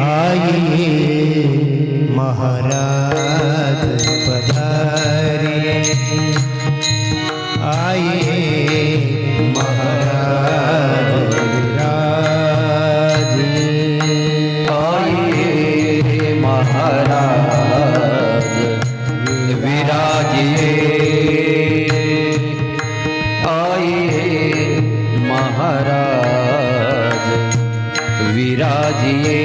आइए महाराज पधारे आइए महाराज विराज आइए महाराज विराजिए। आइए महाराज विराजिए।